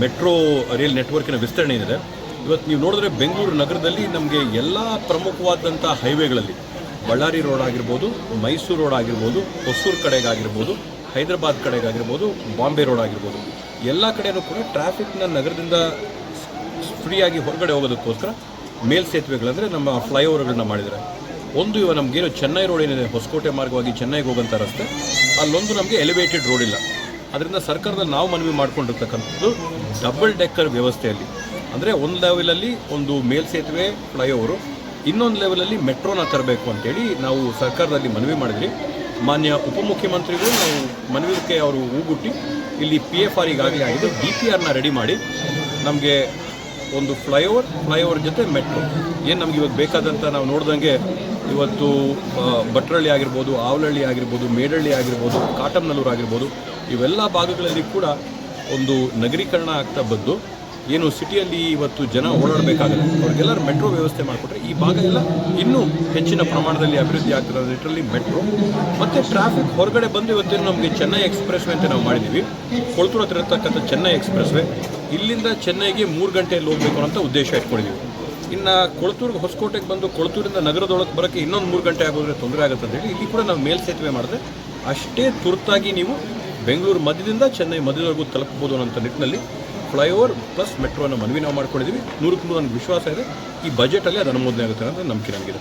Metro rail ನೆಟ್ವರ್ಕಿನ ವಿಸ್ತರಣೆ ಏನಿದೆ ಇವತ್ತು ನೀವು ನೋಡಿದ್ರೆ ಬೆಂಗಳೂರು ನಗರದಲ್ಲಿ ನಮಗೆ ಎಲ್ಲ ಪ್ರಮುಖವಾದಂಥ ಹೈವೇಗಳಲ್ಲಿ ಬಳ್ಳಾರಿ ರೋಡ್ ಆಗಿರ್ಬೋದು, ಮೈಸೂರು ರೋಡ್ ಆಗಿರ್ಬೋದು, ಹೊಸೂರು ಕಡೆಗಾಗಿರ್ಬೋದು, ಹೈದರಾಬಾದ್ ಕಡೆಗಾಗಿರ್ಬೋದು, ಬಾಂಬೆ ರೋಡ್ ಆಗಿರ್ಬೋದು. ಎಲ್ಲ ಕಡೆನೂ ಕೂಡ ಟ್ರಾಫಿಕ್ನ ನಗರದಿಂದ ಫ್ರೀಯಾಗಿ ಹೊರಗಡೆ ಹೋಗೋದಕ್ಕೋಸ್ಕರ ಮೇಲ್ಸೇತುವೆಗಳಂದರೆ ನಮ್ಮ ಫ್ಲೈಓವರ್ಗಳನ್ನ ಮಾಡಿದ್ದಾರೆ. ಒಂದು ಇವಾಗ ನಮಗೇನು ಚೆನ್ನೈ ರೋಡ್ ಏನಿದೆ, ಹೊಸಕೋಟೆ ಮಾರ್ಗವಾಗಿ ಚೆನ್ನೈಗೆ ಹೋಗೋಂಥ ರಸ್ತೆ, ಅಲ್ಲೊಂದು ನಮಗೆ ಎಲಿವೇಟೆಡ್ ರೋಡ್ ಇಲ್ಲ. ಅದರಿಂದ ಸರ್ಕಾರದಲ್ಲಿ ನಾವು ಮನವಿ ಮಾಡ್ಕೊಂಡಿರ್ತಕ್ಕಂಥದ್ದು ಡಬಲ್ ಡೆಕ್ಕರ್ ವ್ಯವಸ್ಥೆಯಲ್ಲಿ. ಅಂದರೆ ಒಂದು ಲೆವೆಲಲ್ಲಿ ಒಂದು ಮೇಲ್ಸೇತುವೆ ಫ್ಲೈಓವರು ಇನ್ನೊಂದು ಲೆವೆಲಲ್ಲಿ ಮೆಟ್ರೋನ ತರಬೇಕು ಅಂತೇಳಿ ನಾವು ಸರ್ಕಾರದಲ್ಲಿ ಮನವಿ ಮಾಡಿದ್ವಿ ಮಾನ್ಯ ಉಪಮುಖ್ಯಮಂತ್ರಿಗಳು ನಾವು ಮನವಿಗೆ ಅವರು ಹೂಗುಟ್ಟಿ, ಇಲ್ಲಿ ಪಿ ಎಫ್ ಆರ್ ಈಗಾಗಲೇ ಆಗಿದ್ದು ಡಿ ಪಿ ಆರ್ನ ರೆಡಿ ಮಾಡಿ ನಮಗೆ ಒಂದು ಫ್ಲೈಓವರ್ ಫ್ಲೈಓವರ್ ಜೊತೆ ಮೆಟ್ರೋ. ಏನು ನಮ್ಗೆ ಇವಾಗ ಬೇಕಾದಂಥ ನಾವು ನೋಡ್ದಂಗೆ ಇವತ್ತು ಭಟ್ರಳ್ಳಿ ಆಗಿರ್ಬೋದು ಆವಲಹಳ್ಳಿ ಆಗಿರ್ಬೋದು, ಮೇಡಳ್ಳಿ ಆಗಿರ್ಬೋದು ಕಾಟಂನಲ್ಲೂರು ಆಗಿರ್ಬೋದು, ಇವೆಲ್ಲ ಭಾಗಗಳಲ್ಲಿ ಕೂಡ ಒಂದು ನಗರೀಕರಣ ಆಗ್ತಾ ಬಂದು, ಏನು ಸಿಟಿಯಲ್ಲಿ ಇವತ್ತು ಜನ ಓಡಾಡಬೇಕಾಗಲ್ಲ. ಅವ್ರಿಗೆಲ್ಲರೂ ಮೆಟ್ರೋ ವ್ಯವಸ್ಥೆ ಮಾಡಿಕೊಟ್ರೆ ಈ ಭಾಗ ಎಲ್ಲ ಇನ್ನೂ ಹೆಚ್ಚಿನ ಪ್ರಮಾಣದಲ್ಲಿ ಅಭಿವೃದ್ಧಿ ಆಗ್ತಿರೋ ನಿಟ್ಟರಲ್ಲಿ ಮೆಟ್ರೋ. ಮತ್ತು ಟ್ರಾಫಿಕ್ ಹೊರಗಡೆ ಬಂದು ಇವತ್ತೇನು ನಮಗೆ ಚೆನ್ನೈ ಎಕ್ಸ್ಪ್ರೆಸ್ ವೇ ಅಂತ ನಾವು ಮಾಡಿದ್ದೀವಿ ಕೊಳ್ತೂರು ಹತ್ರ ಇರತಕ್ಕಂಥ ಚೆನ್ನೈ ಎಕ್ಸ್ಪ್ರೆಸ್ ವೇ ಇಲ್ಲಿಂದ ಚೆನ್ನೈಗೆ ಮೂರು ಗಂಟೆಯಲ್ಲಿ ಹೋಗಬೇಕು ಅಂತ ಉದ್ದೇಶ ಇಟ್ಕೊಂಡಿದ್ದೀವಿ. ಇನ್ನು ಕೊಳತೂರಿಗೆ ಹೊಸಕೋಟೆಗೆ ಬಂದು ಕೊಳತೂರಿಂದ ನಗರದೊಳಗೆ ಬರೋಕ್ಕೆ ಇನ್ನೊಂದು ಮೂರು ಗಂಟೆ ಆಗೋದ್ರೆ ತೊಂದರೆ ಆಗುತ್ತೆ ಅಂತ ಹೇಳಿ ಇಲ್ಲಿ ಕೂಡ ನಾವು ಮೇಲ್ಸೇತುವೆ ಮಾಡಿದ್ರೆ ಅಷ್ಟೇ ತುರ್ತಾಗಿ ನೀವು ಬೆಂಗಳೂರು ಮಧ್ಯದಿಂದ ಚೆನ್ನೈ ಮಧ್ಯದವರೆಗೂ ತಲುಪಬಹುದು ಅನ್ನೋಂಥ ನಿಟ್ಟಿನಲ್ಲಿ ಫ್ಲೈಓವರ್ ಪ್ಲಸ್ ಮೆಟ್ರೋನ ಮನವಿ ನಾವು ಮಾಡ್ಕೊಂಡಿದ್ದೀವಿ. ನೂರಕ್ಕೆ ನೂರು ನನಗೆ ವಿಶ್ವಾಸ ಇದೆ. ಈ ಬಜೆಟಲ್ಲಿ ಅದು ಅನುಮೋದನೆ ಆಗುತ್ತೆ ಅಂತ ನಂಬಿಕೆ ನನಗಿದೆ